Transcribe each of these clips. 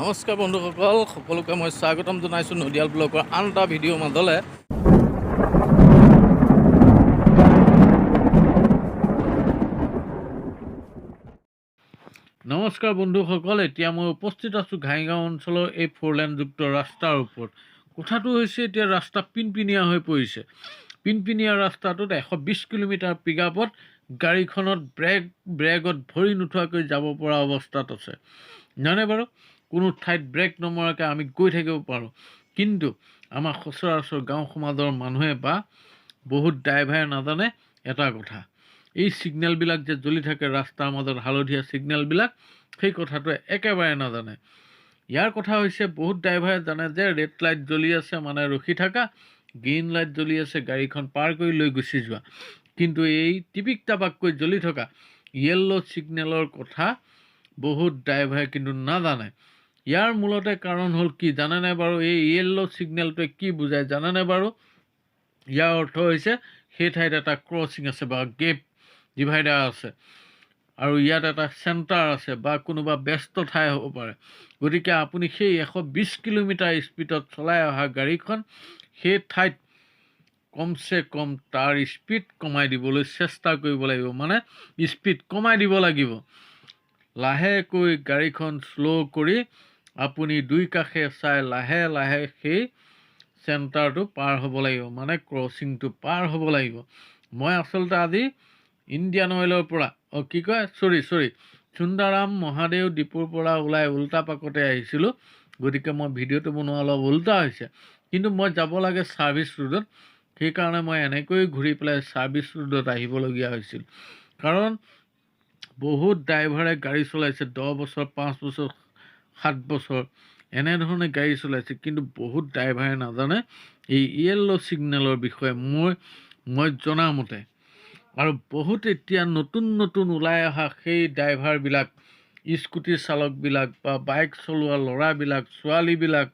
নমস্কাৰ বন্ধুসকল সকলোকে মই স্বাগতম জনাইছোঁ নদিয়াল ব্লকৰ আন এটা ভিডিঅ'ৰ মাজলৈ। নমস্কাৰ বন্ধুসকল এতিয়া মই উপস্থিত আছোঁ ঘাইগাঁও অঞ্চলৰ এই ফ'ৰলেনযুক্ত ৰাস্তাৰ ওপৰত। কথাটো হৈছে এতিয়া ৰাস্তা পিনপিনীয়া হৈ পৰিছে। পিনপিনীয়া ৰাস্তাটোত এশ বিছ কিলোমিটাৰ পিকআপত গাড়ীখনত ব্ৰেক ব্ৰেকত ভৰি নোথোৱাকৈ যাব পৰা অৱস্থাত আছে। জানে বাৰু কোনো ঠাইত ব্ৰেক নমৰাকৈ আমি গৈ থাকিব পাৰোঁ। কিন্তু আমাৰ সচৰাচৰ গাঁও সমাজৰ মানুহে বা বহুত ড্ৰাইভাৰে নাজানে এটা কথা। এই ছিগনেলবিলাক যে জ্বলি থাকে ৰাস্তাৰ মাজত হালধীয়া ছিগনেলবিলাক সেই কথাটো একেবাৰে নাজানে। ইয়াৰ কথা হৈছে বহুত ড্ৰাইভাৰে জানে যে ৰেড লাইট জ্বলি আছে মানে ৰখি থকা গ্ৰীণ লাইট জ্বলি আছে গাড়ীখন পাৰ কৰি লৈ গুচি যোৱা। কিন্তু এই টিপিক টাপাককৈ জ্বলি থকা য়েল্ল' ছিগনেলৰ কথা বহুত ড্ৰাইভাৰে কিন্তু নাজানে। ইয়াৰ মূলতে কাৰণ হ'ল কি জানেনে বাৰু এই য়েল্ল' ছিগনেলটোৱে কি বুজায়? জানেনে বাৰু? ইয়াৰ অৰ্থ হৈছে সেই ঠাইত এটা ক্ৰচিং আছে বা গেপ ডিভাইডাৰ আছে। আৰু ইয়াত এটা চেণ্টাৰ আছে বা কোনোবা ব্যস্ত ঠাই হ'ব পাৰে। গতিকে আপুনি সেই এশ বিছ কিলোমিটাৰ স্পীডত চলাই অহা গাড়ীখন সেই ঠাইত কমচে কম তাৰ স্পীড কমাই দিবলৈ চেষ্টা কৰিব লাগিব। মানে স্পীড কমাই দিব লাগিব। লাহেকৈ গাড়ীখন শ্ল' কৰি আপুনি দুই কাষে চাই লাহে লাহে সেই চেণ্টাৰটো পাৰ হ'ব লাগিব মানে ক্ৰচিংটো পাৰ হ'ব লাগিব। মই আচলতে আজি ইণ্ডিয়ান অইলৰ পৰা অঁ কি কয়? চৰি চৰি চুন্দাৰাম মহাদেউ দ্বীপৰ পৰা ওলাই ওল্টা পাকতে আহিছিলোঁ গতিকে মই ভিডিঅ'টো বনোৱা অলপ ওল্টা হৈছে। কিন্তু মই যাব লাগে ছাৰ্ভিচ ৰোডত সেইকাৰণে মই এনেকৈ ঘূৰি পেলাই ছাৰ্ভিচ ৰোডত আহিবলগীয়া হৈছিল। কাৰণ বহুত ড্ৰাইভাৰে গাড়ী চলাইছে দহ বছৰ পাঁচ বছৰ সাত বছৰ। এনেধৰণে গাড়ী চলাইছে কিন্তু বহুত ড্ৰাইভাৰে নাজানে এই য়েল্ল' ছিগনেলৰ বিষয়ে। মই মই জনামতে আৰু বহুত এতিয়া নতুন নতুন ওলাই অহা সেই ড্ৰাইভাৰবিলাক স্কুটিৰ চালকবিলাক বা বাইক চলোৱা ল'ৰাবিলাক ছোৱালীবিলাক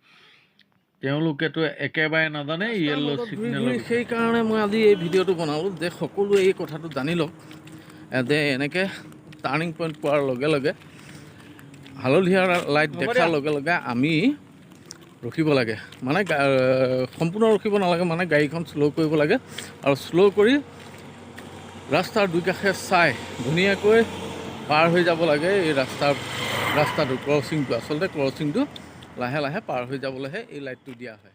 তেওঁলোকেতো একেবাৰে নাজানে য়েল্ল' ছিগনেল সেইকাৰণে মই আজি এই ভিডিঅ'টো বনালোঁ যে সকলোৱে এই কথাটো জানি লওক। যে এনেকৈ টাৰ্ণিং পইণ্ট পোৱাৰ লগে লগে হালধীয়া লাইট দেখাৰ লগে লগে আমি ৰখিব লাগে। মানে সম্পূৰ্ণ ৰখিব নালাগে মানে গাড়ীখন শ্ল' কৰিব লাগে। আৰু শ্ল' কৰি ৰাস্তাৰ দুই কাষে চাই ধুনীয়াকৈ পাৰ হৈ যাব লাগে এই ৰাস্তাৰ ৰাস্তাটো ক্ৰচিংটো আচলতে ক্ৰচিংটো লাহে লাহে পাৰ হৈ যাবলৈহে এই লাইটটো দিয়া হয়।